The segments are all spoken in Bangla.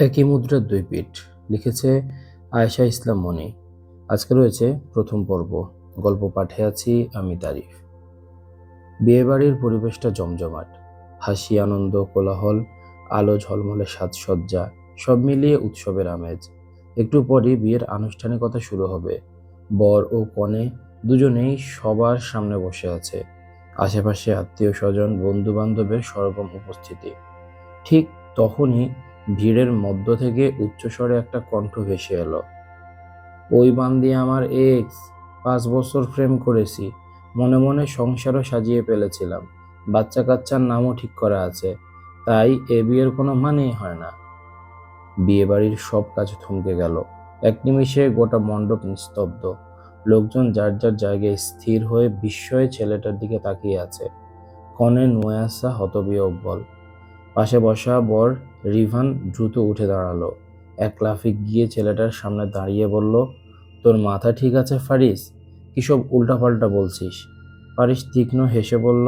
একই মুদ্রার দুই পিঠ। লিখেছে আয়েশা ইসলাম মনি। আজকে রয়েছে প্রথম পর্ব। গল্প পাঠে আছি আমি তারিফ। বিয়েবাড়ির পরিবেশটা জমজমাট। হাসি, আনন্দ, কোলাহল, আলো, ঝলমলে সাজসজ্জা, সব মিলিয়ে উৎসবের আমেজ। একটু পরই বিয়ের আনুষ্ঠানিকতা শুরু হবে। বর ও কনে দুজনেই সবার সামনে বসে আছে। আশেপাশে আত্মীয় স্বজন বন্ধু বান্ধবের সরগম উপস্থিতি। ঠিক তখনই ভিড়ের মধ্য থেকে উচ্চস্বরে একটা কণ্ঠ ভেসে এলো। ওই বান্দি আমার এক্স পাঁচ বছর প্রেম করেছি, মনে মনে সংসারও সাজিয়ে ফেলেছিলাম বাচ্চা কাচ্চার নামও ঠিক করা আছে, তাই এ বিয়ের কোনো মানেই হয় না। বিয়ে বাড়ির সব কাজ থমকে গেল। এক নিমিষে গোটা মণ্ডপ নিস্তব্ধ। লোকজন যার যার জায়গায় স্থির হয়ে বিস্ময়ে ছেলেটার দিকে তাকিয়ে আছে। কনে নোয়াসা হতবিহব্বল পাশে বসা বর রিভান দ্রুত উঠে দাঁড়াল। এক লাফে গিয়ে ছেলেটার সামনে দাঁড়িয়ে বলল, তোর মাথা ঠিক আছে ফারিস? কিসব উল্টাপাল্টা বলছিস? ফারিস তীক্ষ্ণ হেসে বলল,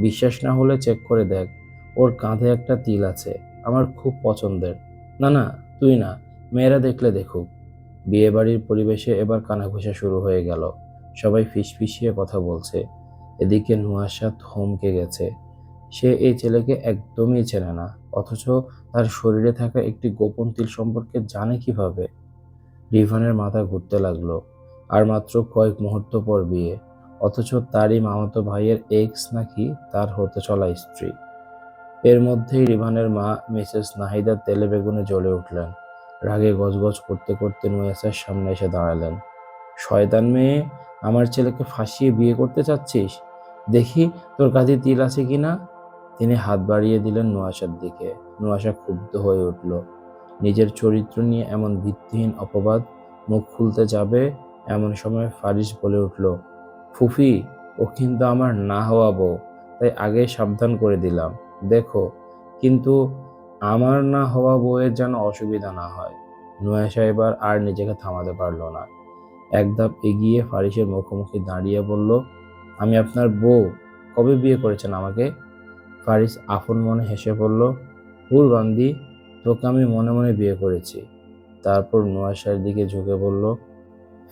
বিশ্বাস না হলে চেক করে দেখ, ওর কাঁধে একটা তিল আছে, আমার খুব পছন্দের। না না, তুই না, মেয়েরা দেখলে দেখুক। বিয়ে বাড়ির পরিবেশে এবার কানাঘুষা শুরু হয়ে গেল। সবাই ফিসফিসিয়ে কথা বলছে। এদিকে নুয়াশা থমকে গেছে। সে এই ছেলেকে একদমই চেনে না, অথচ তার শরীরে থাকা একটি গোপন তিল সম্পর্কে জানে কীভাবে? রিভানের মাথা ঘুরতে লাগল, আর মাত্র কয়েক মুহূর্ত পর বিয়ে, অথচ তারই মামাতো ভাইয়ের এক্স নাকি তার হতে চলা স্ত্রী। এর মধ্যেই রিভানের মা, মিসেস নাহিদা তেলে বেগুনে জ্বলে উঠলেন, রাগে গজগজ করতে করতে নুয়েসার সামনে এসে দাঁড়ালেন। শয়তান মেয়ে, আমার ছেলেকে ফাঁসিয়ে বিয়ে করতে চাচ্ছিস? দেখি তোর কাছে তিল আছে কিনা। তিনি হাত বাড়িয়ে দিলেন নোয়াশার দিকে। নোয়াশা ক্ষুব্ধ হয়ে উঠল। নিজের চরিত্র নিয়ে এমন ভিত্তিহীন অপবাদ, মুখ খুলতে যাবে এমন সময় ফারিস বলে উঠল, ফুফি, ও কিন্তু আমার না হওয়া বউ। তাই আগে সাবধান করে দিলাম। দেখো, কিন্তু আমার না হওয়া বউয়ের যেন অসুবিধা না হয়। নোয়াশা এবার আর নিজেকে থামাতে পারল না। এক ধাপ এগিয়ে ফারিসের মুখোমুখি দাঁড়িয়ে বলল, আমি আপনার বউ। কবে বিয়ে করেছেন আমাকে? ফারিস আপন মনে হেসে বলল, হুর বান্দি, তোকে আমি মনে মনে বিয়ে করেছি। তারপর নোয়াশার দিকে ঝুঁকে বলল,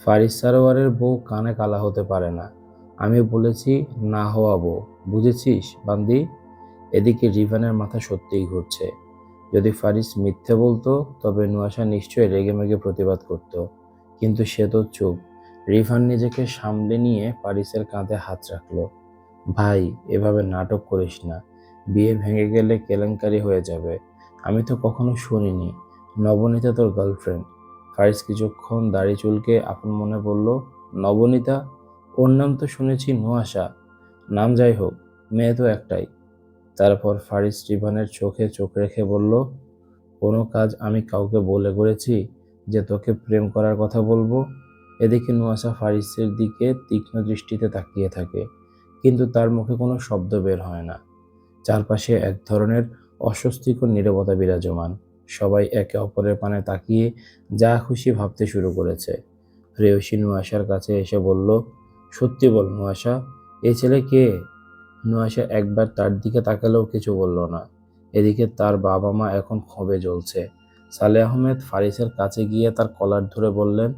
ফারিস সারোয়ারের বউ কানে কালা হতে পারে না। আমি বলেছি, না হওয়া বউ। বুঝেছিস বান্দি? এদিকে রিভানের মাথা সত্যিই ঘুরছে। যদি ফারিস মিথ্যে বলতো, তবে নোয়াশা নিশ্চয়ই রেগে মেগে প্রতিবাদ করত। কিন্তু সে তো চুপ। রিভান নিজেকে সামলে নিয়ে ফারিসের কাঁধে হাত রাখল। ভাই, এভাবে নাটক করিস না। বিয়ে ভেঙে গেলে কেলেঙ্কারি হয়ে যাবে। আমি তো কখনো শুনিনি। নবনীতা তোর গার্লফ্রেন্ড ফারিস কিছুক্ষণ দাড়ি চুলকে আপন মনে বলল, নবনীতা? ওর নাম তো শুনেছি নোয়াশা। নাম যাই হোক, মেয়ে তো একটাই। তারপর ফারিস রিভানের চোখে চোখ রেখে বলল, কোনো কাজ আমি কাউকে বলে করেছি যে তোকে প্রেম করার কথা বলব? এদিকে নোয়াশা ফারিসের দিকে তীক্ষ্ণ দৃষ্টিতে তাকিয়ে থাকে, কিন্তু তার মুখে কোনো শব্দ বের হয় না। চারপাশে এক ধরনের অস্বস্তিকর নীরবতা বিরাজমান। সবাই একে অপরের পানে তাকিয়ে যা খুশি ভাবতে শুরু করেছে। প্রেয়সী নুয়াশার কাছে এসে বলল, সত্যি বল নুয়াশা, এ ছেলে কে? নুয়াশা একবার তার দিকে তাকালেও কিছু বলল না। এদিকে তার বাবা মা এখন ক্ষোভে জ্বলছে। সালে আহমেদ ফারিসের কাছে গিয়ে তার কলার ধরে বললেন,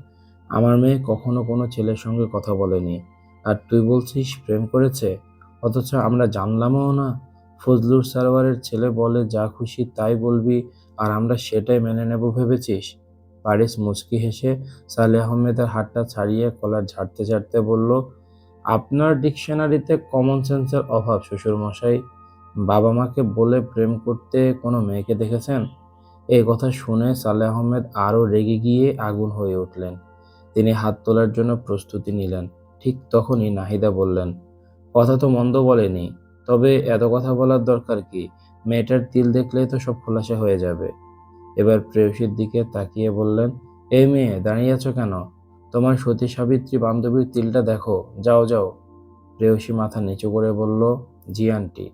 আমার মেয়ে কখনো কোনো ছেলের সঙ্গে কথা বলেনি। আর তুই বলছিস প্রেম করেছে? অথচ আমরা জানলামও না। ফজলুর সারোয়ারের ছেলে বলে, যা খুশি তাই বলবি আর আমরা সেটাই মেনে নেব ভেবেছিস? পারিস মুচকি হেসে সালে আহমেদের হাতটা ছাড়িয়ে কলার ঝাড়তে ঝাড়তে বলল, আপনার ডিকশনারিতে কমন সেন্সের অভাব, শ্বশুরমশাই। বাবা মাকে বলে প্রেম করতে কোনো মেয়েকে দেখেছেন? এই কথা শুনে সালে আহমেদ আরও রেগে গিয়ে আগুন হয়ে উঠলেন। তিনি হাত তোলার জন্য প্রস্তুতি নিলেন। ঠিক তখনই নাহিদা বললেন, কথা তো মন্দ বলেনি। তবে এত কথা বলার দরকার কি? মেয়েটার তিল দেখলেই তো সব খোলাসা হয়ে যাবে। এবার প্রেয়সীর দিকে তাকিয়ে বললেন, এই মেয়ে, দাঁড়িয়ে আছো কেন? তোমার সতী সাবিত্রী বান্ধবীর তিলটা দেখো, যাও যাও। প্রেয়সী মাথা নিচু করে বলল, জি, আন্টি।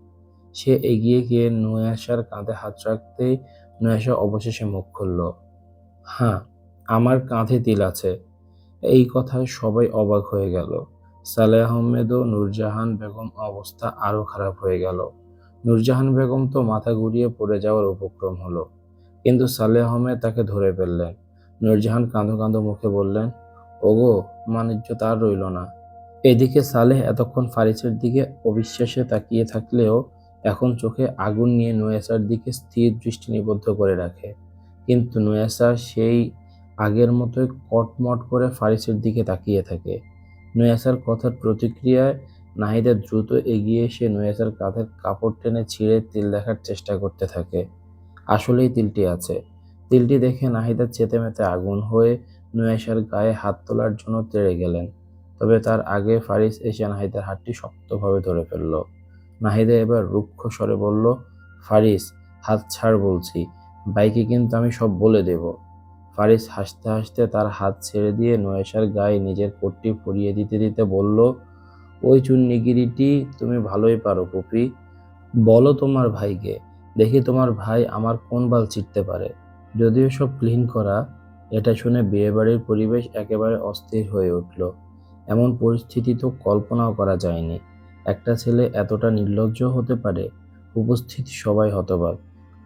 সে এগিয়ে গিয়ে নুয়াশার কাঁধে হাত রাখতেই নুয়াশা অবশেষে মুখ খুলল হ্যাঁ আমার কাঁধে তিল আছে। এই কথায় সবাই অবাক হয়ে গেল। সালেহ আহমেদ ও নূরজাহান বেগম অবস্থা আরও খারাপ হয়ে গেল। নূরজাহান বেগম তো মাথা ঘুরিয়ে পড়ে যাওয়ার উপক্রম হলো। কিন্তু সালেহ আহমেদ তাকে ধরে ফেললেন। নূরজাহান কাঁদো কাঁদো মুখে বললেন, ওগো, মানিজ্য তার রইল না। এদিকে সালেহ এতক্ষণ ফারিসের দিকে অবিশ্বাসে তাকিয়ে থাকলেও এখন চোখে আগুন নিয়ে নয়েসার দিকে স্থির দৃষ্টি নিবদ্ধ করে রাখে। কিন্তু নয়েসা সেই আগের মতোই কটমট করে ফারিসের দিকে তাকিয়ে থাকে। নয়াসার কথার প্রতিক্রিয়ায় নাহিদা দ্রুত এগিয়ে এসে নয়াসার কাঁধের কাপড় টেনে ছিঁড়ে তিল দেখার চেষ্টা করতে থাকে। আসলেই তিলটি আছে। তিলটি দেখে নাহিদা চেতেমেতে আগুন হয়ে নয়াসার গায়ে হাত তোলার জন্য তেড়ে গেলেন। তবে তার আগে ফারিস এসে নাহিদার হাতটি শক্তভাবে ধরে ফেলল। নাহিদা এবার রুক্ষ স্বরে বলল, ফারিস, হাত ছাড় বলছি। বাইকে কিন্তু আমি সব বলে দেব। ফারিস হাসতে হাসতে তার হাত ছেড়ে দিয়ে নয়েশার গায়ে নিজের কোটটি পরিয়ে দিতে দিতে বলল, ওই চুন্নিগিরিটি তুমি ভালোই পারো পুপি বলো তোমার ভাইকে, দেখি তোমার ভাই আমার কোন বাল চিটতে পারে। যদিও সব ক্লিন করা, এটা শুনে বিয়েবাড়ির পরিবেশ একেবারে অস্থির হয়ে উঠল। এমন পরিস্থিতি তো কল্পনাও করা যায়নি। একটা ছেলে এতটা নির্লজ্জ হতে পারে? উপস্থিত সবাই হতবাক।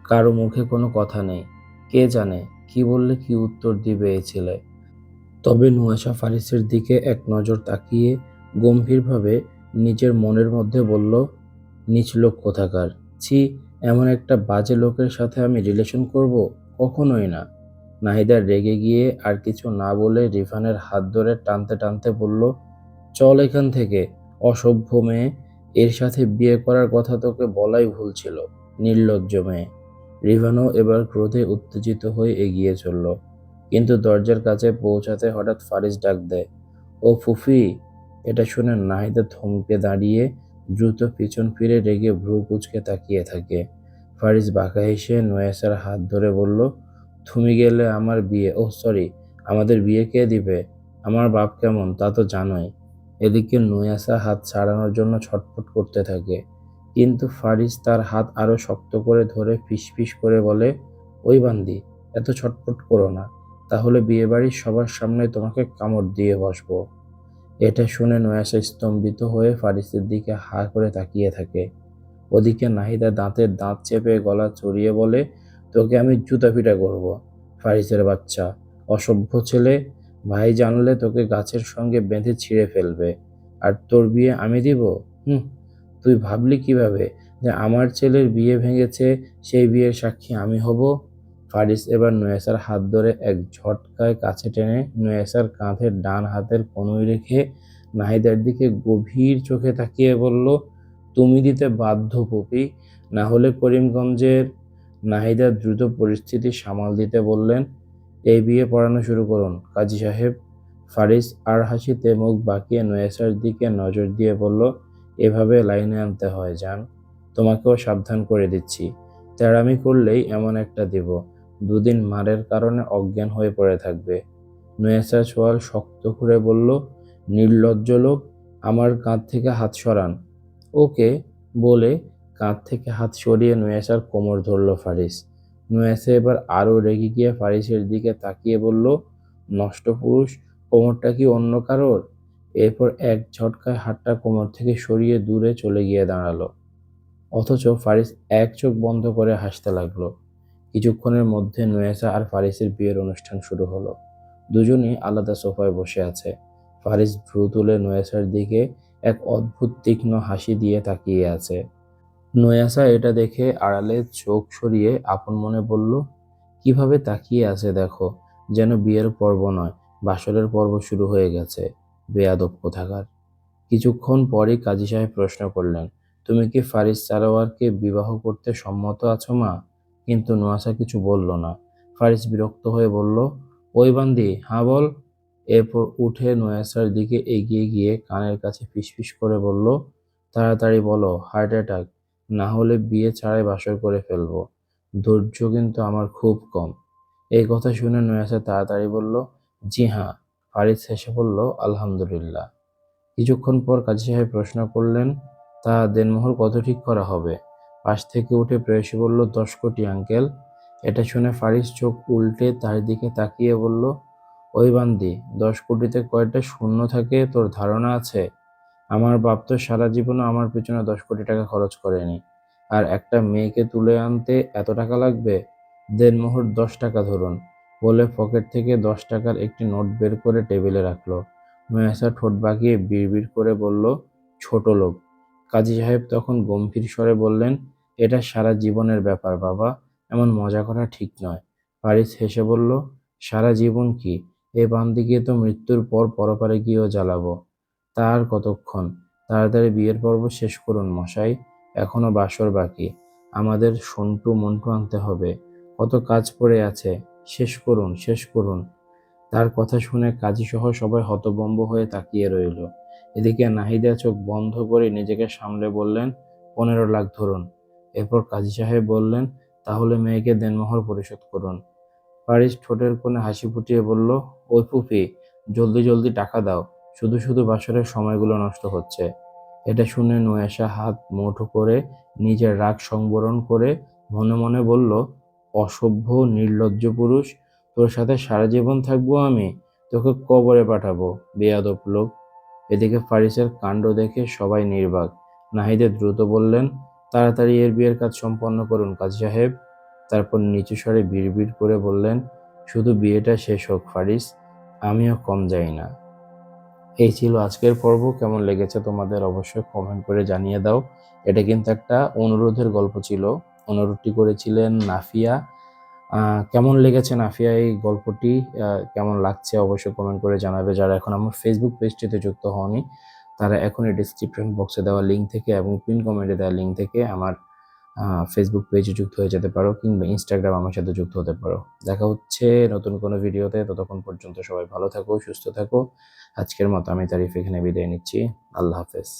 কারও মুখে কোনো কথা নেই। কে জানে? কি বললে কি উত্তর দিবে এই ছেলে? তবে নুয়াশা ফারিসের দিকে এক নজর তাকিয়ে গম্ভীরভাবে নিজের মনের মধ্যে বলল, নিচ লোক কোথাকার? ছি, এমন একটা বাজে লোকের সাথে আমি রিলেশন করব কখনোই না। নাহিদা রেগে গিয়ে আর কিছু না বলে রিফানের হাত ধরে টানতে টানতে বলল, চল এখান থেকে। অসভ্য মেয়ে। এর সাথে বিয়ে করার কথা তোকে বলাই ভুল ছিল। নির্লজ্জ মেয়ে। রিভানও এবার ক্রোধে উত্তেজিত হয়ে এগিয়ে চলল, কিন্তু দরজার কাছে পৌঁছাতে হঠাৎ ফারিস ডাক দেয়, ও ফুফি! এটা শুনে নাহিদা থমকে দাঁড়িয়ে দ্রুত পিছন ফিরে রেগে ভ্রু কুচকে তাকিয়ে থাকে। ফারিস বাঁকা হেসে নয়াসার হাত ধরে বলল, তুমি গেলে আমার বিয়ে ও সরি, আমাদের বিয়ে কে দিবে? আমার বাপ কেমন, তা তো জানোই। এদিকে নয়াসা হাত ছাড়ানোর জন্য ছটফট করতে থাকে। কিন্তু ফারিস তার হাত আরও শক্ত করে ধরে ফিসফিস করে বলে, ওই বান্দি, এত ছটফট করো না। তাহলে বিয়েবাড়ির সবার সামনে তোমাকে কামড় দিয়ে বসবো। এটা শুনে নয়াসা স্তম্ভিত হয়ে ফারিসের দিকে হা করে তাকিয়ে থাকে। ওদিকে নাহিদা দাঁতের দাঁত চেপে গলা চড়িয়ে বলে, তোকে আমি জুতা পিটা করব, ফারিসের বাচ্চা। অসভ্য ছেলে, ভাই জানলে তোকে গাছের সঙ্গে বেঁধে ছিঁড়ে ফেলবে। আর তোর বিয়ে আমি দিব? হুম। তুই ভাবলি কীভাবে যে আমার ছেলের বিয়ে ভেঙেছে, সেই বিয়ের সাক্ষী আমি হব? ফারিস এবার নয়েসার হাত ধরে এক ঝটকায় কাছে টেনে নয়েসার কাঁধের ডান হাতের কনুই রেখে নাহিদার দিকে গভীর চোখে তাকিয়ে বলল, তুমি দিতে বাধ্য পপি। না হলে করিমগঞ্জের নাহিদা দ্রুত পরিস্থিতি সামাল দিতে বললেন, এই বিয়ে পড়ানো শুরু করুন, কাজী সাহেব। ফারিস আর হাসিতে মুখ বাঁকিয়ে নয়েসার দিকে নজর দিয়ে বলল এভাবে লাইনে আনতে হয়, জান। তোমাকেও সাবধান করে দিচ্ছি। তেড়ামি করলেই এমন একটা দেব, দুদিন মারের কারণে অজ্ঞান হয়ে পড়ে থাকবে। নয়েসা সোয়াল শক্ত করে বলল, নির্লজ্জ লোক, আমার কাঁধ থেকে হাত সরান। ওকে বলে কাঁধ থেকে হাত সরিয়ে নয়েসার কোমর ধরল ফারিস। নয়েসা এবার আরও রেগে গিয়ে ফারিসের দিকে তাকিয়ে বলল, নষ্ট পুরুষ, কোমরটা কি অন্য কারোর? এরপর এক ঝটকায় হাতটা কোমর থেকে সরিয়ে দূরে চলে গিয়ে দাঁড়াল। অথচ ফারিস এক চোখ বন্ধ করে হাসতে লাগল। কিছুক্ষণের মধ্যে নয়েসা আর ফারিসের বিয়ের অনুষ্ঠান শুরু হলো। দুজনেই আলাদা সোফায় বসে আছে। ফারিস ভ্রু তুলে নয়েসার দিকে এক অদ্ভুত তীক্ষ্ণ হাসি দিয়ে তাকিয়ে আছে। নয়াসা এটা দেখে আড়ালে চোখ সরিয়ে আপন মনে বলল, কীভাবে তাকিয়ে আছে দেখো, যেন বিয়ের পর্ব নয়, বাসরের পর্ব শুরু হয়ে গেছে। বেয়াদব কোথাকার। কিছুক্ষণ পরই কাজী সাহেব প্রশ্ন করলেন, তুমি কি ফারিস সারোয়ারকে বিবাহ করতে সম্মত আছো মা? কিন্তু নোয়াসা কিছু বলল না। ফারিস বিরক্ত হয়ে বলল, ওই বান্দি হ্যাঁ বল। এরপর উঠে নয়াসার দিকে এগিয়ে গিয়ে কানের কাছে ফিসফিস করে বলল, তাড়াতাড়ি বলো, হার্ট অ্যাটাক, না হলে বিয়ে ছাড়াই বাসর করে ফেলব। ধৈর্য কিন্তু আমার খুব কম। এই কথা শুনে নয়াসা তাড়াতাড়ি বলল, জি হ্যাঁ। ফারিস হেসে বলল, আলহামদুলিল্লাহ। কিছুক্ষণ পর কাজী সাহেব প্রশ্ন করলেন, তা দেনমোহর কত ঠিক করা হবে? পাশ থেকে উঠে প্রেয়সী বলল, দশ কোটি, আঙ্কেল। এটা শুনে ফারিস চোখ উল্টে তার দিকে তাকিয়ে বলল, ওই বান্দি, দশ কোটিতে কয়টা শূন্য থাকে, তোর ধারণা আছে? আমার বাপ তো সারা জীবনও আমার পিছনে দশ কোটি টাকা খরচ করেনি। আর একটা মেয়েকে তুলে আনতে এত টাকা লাগবে? দেনমোহর দশ টাকা ধরুন। বলে পকেট থেকে দশ টাকার একটি নোট বের করে টেবিলে রাখল। মহেশা ঠোঁট বাঁকিয়ে বিড়বিড় করে বলল, ছোট লোক। কাজী সাহেব তখন গম্ভীর স্বরে বললেন, এটা সারা জীবনের ব্যাপার বাবা, এমন মজা করা ঠিক নয়। পারিস হেসে বলল, সারা জীবন কি? এ বান্দিকে তো মৃত্যুর পর পরপারে গিয়েও জ্বালাবো। তার কতক্ষণ? তাড়াতাড়ি বিয়ের পর্ব শেষ করুন মশাই, এখনও বাসর বাকি। আমাদের সন্টু মন্টু আনতে হবে। কত কাজ পড়ে আছে। শেষ করুন শেষ করুন। তার কথা শুনে কাজী সহ সবাই হতবম্ব হয়ে তাকিয়ে রইল। এদিকে নাহিদা চোখ বন্ধ করে নিজেকে সামলে বললেন, পনেরো লাখ ধরুন। এরপর কাজী সাহেব বললেন, তাহলে মেয়েকে দেনমোহর পরিশোধ করুন। পারিস ঠোঁটের কোণে হাসি ফুটিয়ে বলল, ওই ফুফি, জলদি জলদি টাকা দাও। শুধু শুধু বাসরের সময়গুলো নষ্ট হচ্ছে। এটা শুনে নয়াশা হাত মুঠো করে নিজের রাগ সংবরণ করে মনে মনে বলল অসভ্য, নির্লজ্জ পুরুষ, তোর সাথে সারা জীবন থাকব আমি, তোকে কবরে পাঠাবো, বেয়াদব লোক। এদিকে ফারিসের কাণ্ড দেখে সবাই নির্বাক। নাহিদে দ্রুত বললেন, তাড়াতাড়ি এর বিয়ের কাজ সম্পন্ন করুন, কাজী সাহেব। তারপর নিচু স্বরে বিড়বিড় করে বললেন, শুধু বিয়েটা শেষ হোক, ফারিস, আমিও কম যাই না। এই ছিল আজকের পর্ব। কেমন লেগেছে তোমাদের অবশ্যই কমেন্ট করে জানিয়ে দাও। এটা কিন্তু একটা অনুরোধের গল্প ছিল। অনুরোধটি করেছিলেন নাফিয়া। কেমন লেগেছে নাফিয়া এই গল্পটি? কেমন লাগছে অবশ্যই কমেন্ট করে জানাবে। যারা এখন আমার ফেসবুক পেজটিতে যুক্ত হওনি, তারা এখনই ডিসক্রিপশন বক্সে দেওয়া লিঙ্ক থেকে এবং পিন কমেন্টে দেওয়া লিঙ্ক থেকে আমার ফেসবুক পেজে যুক্ত হয়ে যেতে পারো কিংবা ইনস্টাগ্রাম আমার সাথে যুক্ত হতে পারো। দেখা হচ্ছে নতুন কোনো ভিডিওতে ততক্ষণ পর্যন্ত সবাই ভালো থাকো, সুস্থ থাকো। আজকের মতো আমি তারিফ এখানে বিদায় নিচ্ছি। আল্লাহ হাফেজ।